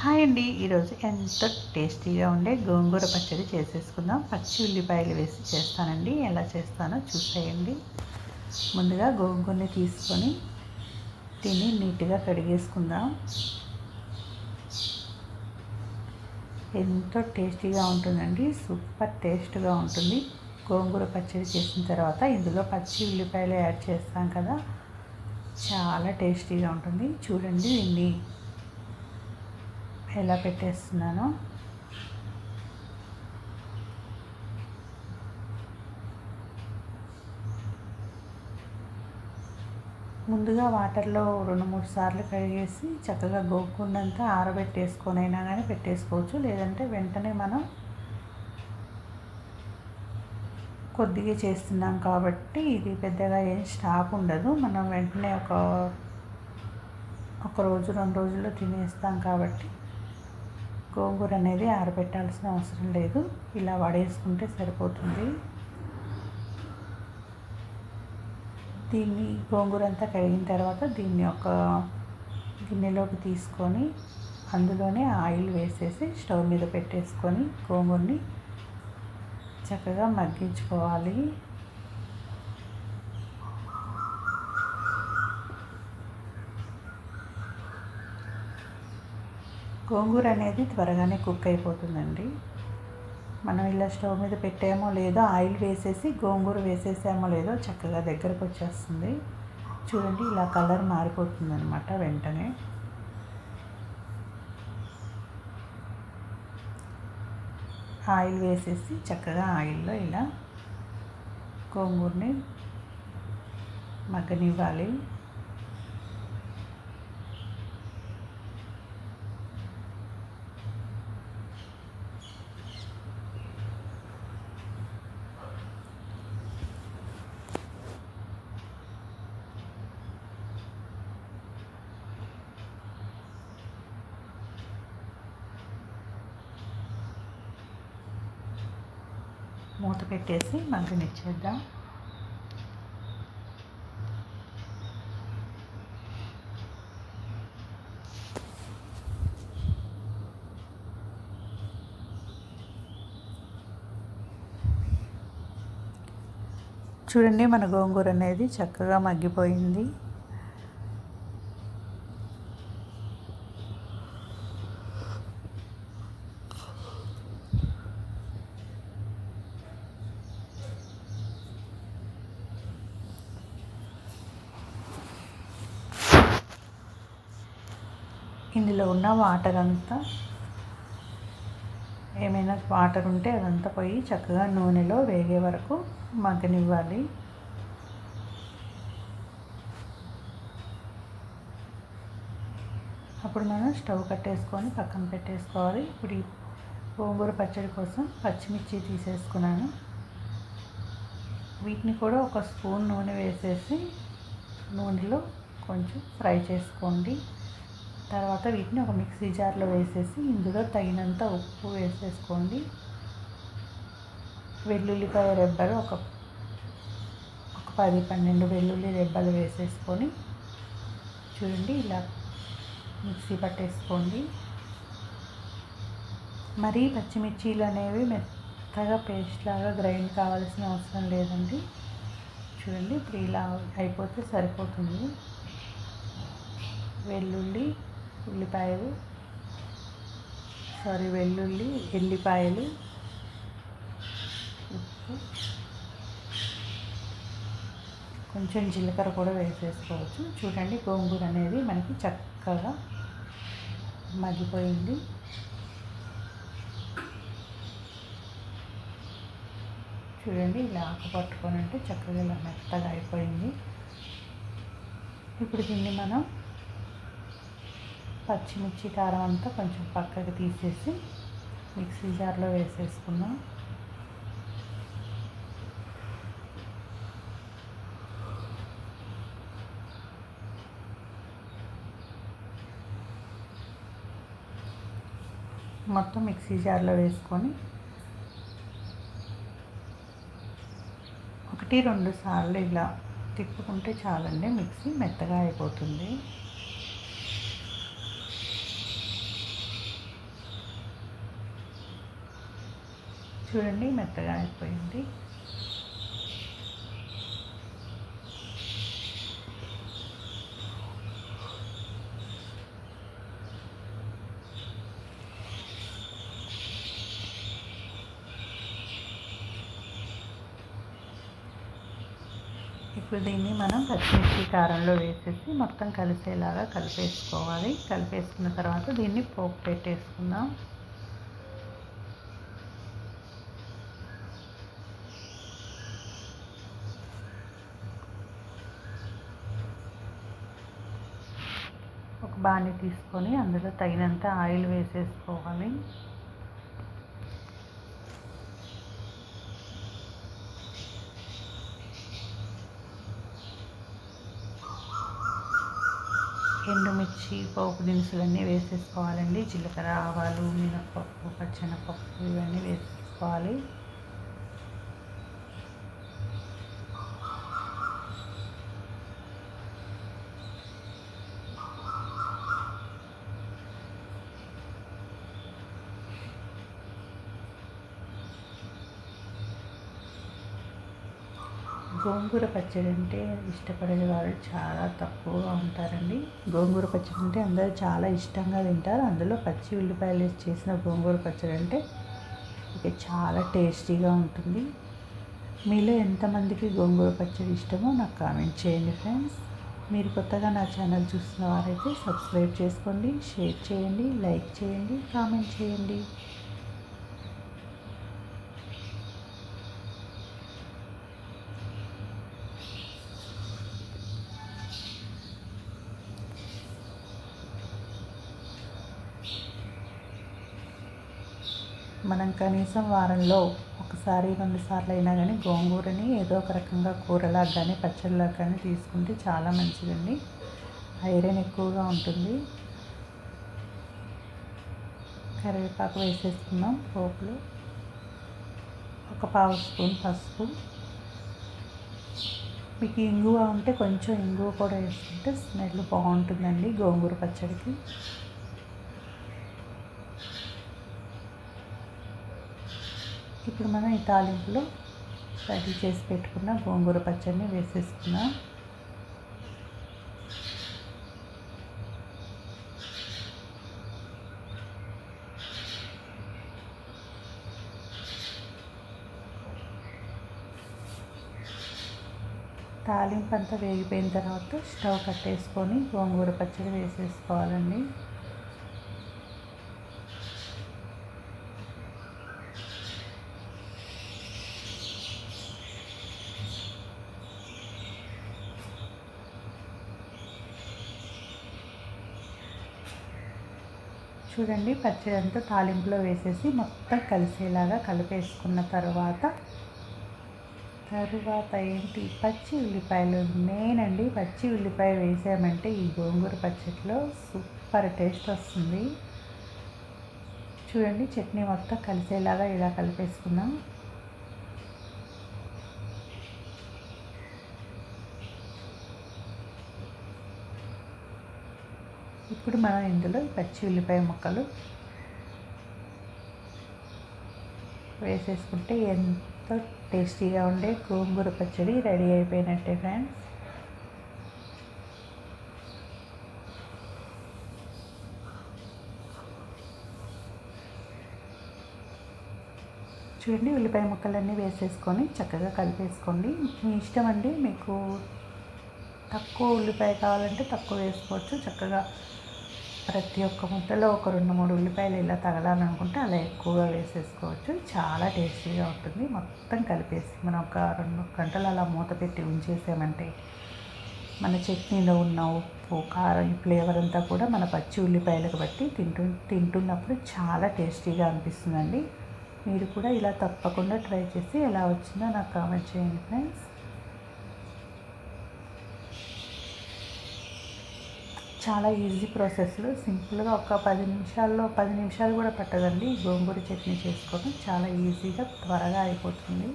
Hi అండి. ఈరోజు ఎంతో టేస్టీగా ఉండే గోంగూర పచ్చడి చేసేసుకుందాం. పచ్చి ఉల్లిపాయలు వేసి చేస్తానండి. ఎలా చేస్తానో చూసేయండి. ముందుగా గోంగూరని తీసుకొని తిని నీట్గా కడిగేసుకుందాం. ఎంతో టేస్టీగా ఉంటుందండి. సూపర్ టేస్ట్గా ఉంటుంది. గోంగూర పచ్చడి చేసిన తర్వాత ఇందులో పచ్చి ఉల్లిపాయలు యాడ్ చేస్తాం కదా. చాలా టేస్టీగా ఉంటుంది. చూడండి దీన్ని. ఎలా పెట్టేస్తున్నాను. ముందుగా వాటర్లో రెండు మూడు సార్లు కడిగేసి చక్కగా గోకుండంతా ఆరబెట్టేసుకొని అయినా కానీ పెట్టేసుకోవచ్చు. లేదంటే వెంటనే మనం కొద్దిగా చేస్తున్నాం కాబట్టి ఇది పెద్దగా ఏం స్టాక్ ఉండదు. మనం వెంటనే ఒక ఒక రోజు రెండు రోజుల్లో తినేస్తాం కాబట్టి గోంగూర అనేది ఆరబెట్టాల్సిన అవసరం లేదు. ఇలా వడేసుకుంటే సరిపోతుంది. దీన్ని గోంగూర అంతా కడిగిన తర్వాత దీన్ని ఒక గిన్నెలోకి తీసుకొని అందులోనే ఆయిల్ వేసేసి స్టవ్ మీద పెట్టేసుకొని గోంగూరని చక్కగా మగ్గించుకోవాలి. గోంగూర అనేది త్వరగానే కుక్ అయిపోతుందండి. మనం ఇలా స్టవ్ మీద పెట్టామో లేదో ఆయిల్ వేసేసి గోంగూర వేసేసామో లేదో చక్కగా దగ్గరకు వచ్చేస్తుంది. చూడండి ఇలా కలర్ మారిపోతుంది అనమాట వెంటనే. ఆయిల్ వేసేసి చక్కగా ఆయిల్లో ఇలా గోంగూరని మగ్గనివ్వాలి. మూత పెట్టేసి మగ్గనిచ్చేద్దాం చూడండి మన గోంగూర అనేది చక్కగా మగ్గిపోయింది. ఇందులో ఉన్న వాటర్ అంతా ఏమైనా వాటర్ ఉంటే అదంతా పోయి చక్కగా నూనెలో వేగే వరకు మగ్గనివ్వాలి. అప్పుడు మనం స్టవ్ కట్టేసుకొని పక్కన పెట్టేసుకోవాలి. ఇప్పుడు ఈ గోంగూర పచ్చడి కోసం పచ్చిమిర్చి తీసేసుకున్నాను. వీటిని కూడా ఒక స్పూన్ నూనె వేసేసి నూనెలో కొంచెం ఫ్రై చేసుకోండి. తర్వాత వీటిని ఒక మిక్సీ జార్లో వేసేసి ఇందులో తగినంత ఉప్పు వేసేసుకోండి. వెల్లుల్లిపాయ రెబ్బలు ఒక ఒక పది పన్నెండు వెల్లుల్లి రెబ్బలు వేసేసుకొని చూడండి ఇలా మిక్సీ పట్టేసుకోండి. మరీ పచ్చిమిర్చీలు అనేవి మెత్తగా పేస్ట్ లాగా గ్రైండ్ కావాల్సిన అవసరం లేదండి. చూడండి ఇప్పుడు ఇలా అయిపోతే సరిపోతుంది. వెల్లుల్లి ఉల్లిపాయలు సారీ వెల్లుల్లి ఎల్లిపాయలు ఉప్పు. కొంచెం జీలకర్ర కూడా వేసేసుకోవచ్చు. చూడండి గోంగూర అనేది మనకి చక్కగా మగ్గిపోయింది. చూడండి ఇలా ఆకు పట్టుకొని అంటే చక్కగా ఇలా మెత్తగా అయిపోయింది. ఇప్పుడు దీన్ని మనం పచ్చిమిర్చి కారం అంతా కొంచెం పక్కకి తీసేసి మిక్సీ జార్లో వేసేసుకున్నాం మొత్తం మిక్సీ జార్లో వేసుకొని ఒకటి రెండు సార్లు ఇలా తిప్పుకుంటే చాలండి మిక్సీ మెత్తగా అయిపోతుంది. చూడండి మెత్తగా అయిపోయింది. ఇప్పుడు దీన్ని మనం పచ్చిమిర్చి కారంలో వేసేసి మొత్తం కలిసేలాగా కలిపేసుకోవాలి. కలిపేసుకున్న తర్వాత దీన్ని పోపు పెట్టేసుకుందాం ఒక బాణి తీసుకొని అందులో తగినంత ఆయిల్ వేసేసుకోవాలి. ఎండుమిర్చి పోపు దినుసులన్నీ వేసేసుకోవాలండి. జీలకర్ర ఆవాలు మినపప్పు పచ్చెనపప్పు ఇవన్నీ వేసేసుకోవాలి. గోంగూర పచ్చడి అంటే ఇష్టపడే వాళ్ళు చాలా తక్కువగా ఉంటారండి. గోంగూర పచ్చడి అంటే అందరూ చాలా ఇష్టంగా తింటారు. అందులో పచ్చి ఉల్లిపాయలు వేసి చేసిన గోంగూర పచ్చడి అంటే ఇక చాలా టేస్టీగా ఉంటుంది. మీలో ఎంతమందికి గోంగూర పచ్చడి ఇష్టమో నాకు కామెంట్ చేయండి ఫ్రెండ్స్. మీరు కొత్తగా నా ఛానల్ చూస్తున్న వారైతే సబ్స్క్రైబ్ చేసుకోండి షేర్ చేయండి లైక్ చేయండి కామెంట్ చేయండి. మనం కనీసం వారంలో ఒకసారి రెండు సార్లు అయినా కానీ గోంగూరని ఏదో ఒక రకంగా కూరలా కానీ పచ్చళ్ళ కానీ తీసుకుంటే చాలా మంచిదండి. ఐరన్ ఎక్కువగా ఉంటుంది. కరివేపాకు వేసేసుకున్నాం పోపులు. ఒక పావు స్పూన్ పసుపు. మీకు ఇంగువ ఉంటే కొంచెం ఇంగువ కూడా వేసుకుంటే స్మెల్ బాగుంటుందండి గోంగూర పచ్చడికి. ఇప్పుడు మనం ఈ తాలింపులో రెడీ చేసి పెట్టుకున్న గోంగూర పచ్చడిని వేసేసుకున్నాం. తాలింపు అంతా వేగిపోయిన తర్వాత స్టవ్ కట్టేసుకొని గోంగూర పచ్చడి వేసేసుకోవాలండి. చూడండి పచ్చడి అంతా తాలింపులో వేసేసి మొత్తం కలిసేలాగా కలిపేసుకున్న తర్వాత తరువాత ఏంటి? పచ్చి ఉల్లిపాయలు. నేనండి పచ్చి ఉల్లిపాయ వేసామంటే ఈ గోంగూర పచ్చడిలో సూపర్ టేస్ట్ వస్తుంది. చూడండి చట్నీ మొత్తం కలిసేలాగా ఇలా కలిపేసుకున్నాం ఇప్పుడు మనం ఇందులో పచ్చి ఉల్లిపాయ ముక్కలు వేసేసుకుంటే ఎంతో టేస్టీగా ఉండే గోంగూర పచ్చడి రెడీ అయిపోయినట్టే ఫ్రెండ్స్. చూడండి ఉల్లిపాయ ముక్కలన్నీ వేసేసుకొని చక్కగా కలిపేసుకోండి. మీ ఇష్టం అండి మీకు తక్కువ ఉల్లిపాయ కావాలంటే తక్కువ వేసుకోవచ్చు. చక్కగా ప్రతి ఒక్క ముద్దలో ఒక రెండు మూడు ఉల్లిపాయలు ఇలా తగలాలనుకుంటే అలా ఎక్కువగా వేసేసుకోవచ్చు. చాలా టేస్టీగా ఉంటుంది. మొత్తం కలిపేసి మనం ఒక రెండు గంటలు అలా మూత పెట్టి ఉంచేసామంటే మన చట్నీలో ఉన్న ఉప్పు కారం ఫ్లేవర్ అంతా కూడా మన పచ్చి ఉల్లిపాయలకు బట్టి తింటు తింటున్నప్పుడు చాలా టేస్టీగా అనిపిస్తుందండి. మీరు కూడా ఇలా తప్పకుండా ట్రై చేసి ఎలా వచ్చిందో నాకు కామెంట్ చేయండి ఫ్రెండ్స్. చాలా ఈజీ ప్రాసెస్ సింపుల్గా ఒక పది నిమిషాల్లో పది నిమిషాలు కూడా పట్టదండి. గోంగూర చట్నీ చేసుకోవడం చాలా ఈజీగా త్వరగా అయిపోతుంది.